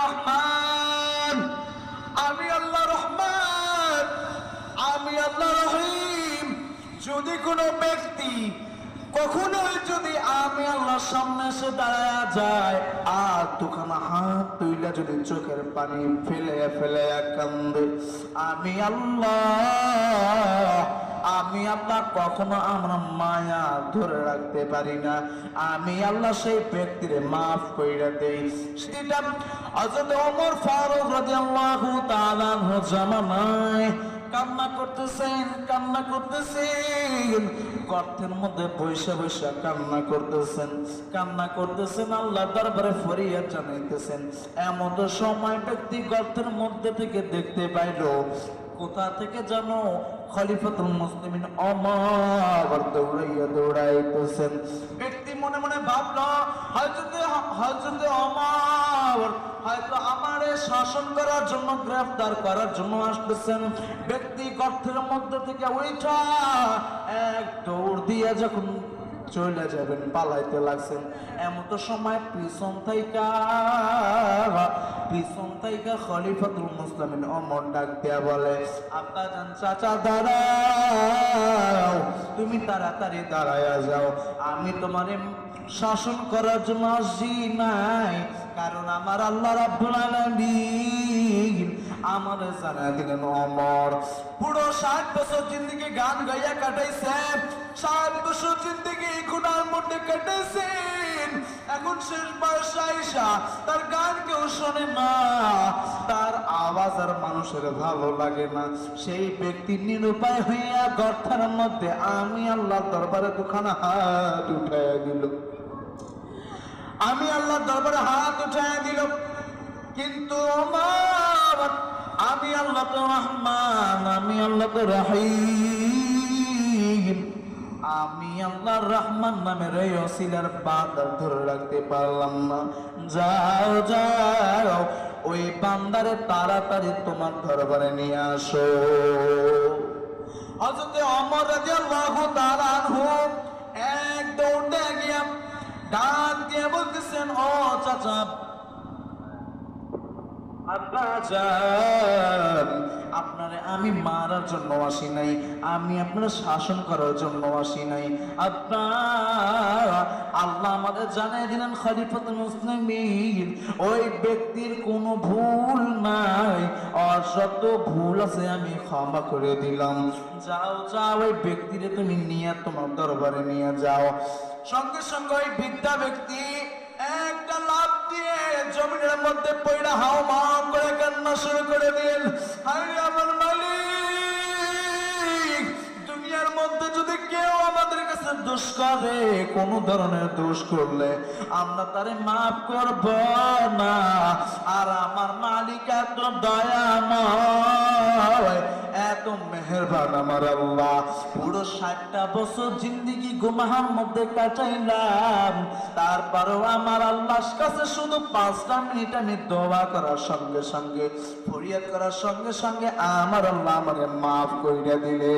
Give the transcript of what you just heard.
রহমান। আমি আল্লাহ রহমান। আমি আল্লাহ রহিম। যদি কোনো ব্যক্তি কখনোই যদি আমি আল্লাহর সামনে এসে দাঁড়ায় যায়, আর দুখানা হাত তুইলা যদি চোখের পানি ফেলে ফেলে কান্দে, আমি আল্লাহ আমি আল্লাহ কখনো আমরা মায়া ধরে রাখতে পারি না। আমি আল্লাহ সেই ব্যক্তিরে মাফ কইরা দেই। সেটা হযরত ওমর ফারুক রাদিয়াল্লাহু তাআলা জামানায় কান্না করতেছেন কান্না করতেছেন। গর্তের মধ্যে বৈশা বৈশা কান্না করতেছেন কান্না করতেছেন আল্লাহ দরবারে ফরিয়াদ জানাইতেছেন। এমন সময় ব্যক্তি গর্তের মধ্যে থেকে দেখতে পাইলো কোথা থেকে জানো? খলিফাতুল মুসলিমিন অমর দৌড়াইয়া দৌড়াইতেছেন। ব্যক্তি মনে মনে ভাবলো হয়তো হয়তো অমর, হয়তো আমারে শাসন করার জন্য, গ্রেফতার করার জন্য আসতেছেন। ব্যক্তি গর্তের মধ্যে থেকে ওইটা এক দৌড় দিয়ে যখন চলে যাবেন, পালাইতে লাগছেন। এমন তো সময় পিছন থাইকা পিছন থাইকা খলিফাতুল মুসলিমিন অমর ডাক দেয়া বলে, আব্বা জান চাচা, দাঁড়াও, তুমি তাড়াতাড়ি দাঁড়ায়া যাও। আমি তোমারে শাসন করার জন্য আসি নাই, কারণ আমার আল্লাহ রাব্বুল আলামিন আমারে জানা দিলেন অমর। পুরো ষাট বছর জিন্দগি গান গাইয়া কাটাইছে ষাট বছর জিন্দগি গুনার মধ্যে কাটাইছেন। এখন শেষ বয়স আইসা তার গান কেউ শোনে না। তার আওয়াজ আর মানুষের ভালো লাগে না। সেই ব্যক্তি নিরুপায় হইয়া গর্থার মধ্যে আমি আল্লাহ দরবারে দুখানা হাত উঠাইয়া দিল। আমি আল্লাহ দরবারে হাত উঠাইয়া দিল। কিন্তু আমি আল্লাহ তো রহমান, আমি আল্লাহ তো রাহিম। আমি আল্লাহ রহমান নামের অসিলার ধরে রাখতে পারলাম না। যাও যাও, ওই বান্দারে তাড়াতাড়ি তোমার দরবারে নিয়ে আসো। হযরত ওমর রাদিয়াল্লাহু তাআলা আনহু এক দৌড়ে গিয়া দিয়ে বলতেছেন, ও চাচা আপনারে আমি মারার জন্য আসি নাই, আমি আপনার শাসন করার জন্য আসি নাই। আপনার আল্লাহ আমাদের জানাই দিলেন, খলিফাতুল মুসলিমিন, ওই ব্যক্তির কোনো ভুল নাই শত ভুল আছে আমি ক্ষমা করে দিলাম। যাও যাও, ওই ব্যক্তিরে তুমি নিয়ে তোমার দরবারে নিয়ে যাও। সঙ্গে সঙ্গে ওই বৃদ্ধা ব্যক্তি জমিনের মধ্যে পয়লা হাও মাম করে কান্না শুরু করে দিলেন। আরে আমার মালিক, দুনিয়ার মধ্যে যদি কেউ আমাদের কাছে দোষ করে, কোন ধরনের দোষ করলে আমরা তারে মাফ করব না। আর আমার মালিক এত দয়াময়। মেহেরবান আমার আল্লাহ। পুরো ষাটটা বছর জিন্দিগি গুমাহার মধ্যে কাটাইলাম। তারপরও আমার আল্লাহ কাছে শুধু পাঁচটা মিনিট আমি দোয়া করার সঙ্গে সঙ্গে, ফরিয়াদ করার সঙ্গে সঙ্গে আমার আল্লাহ আমাকে মাফ করিয়া দিলে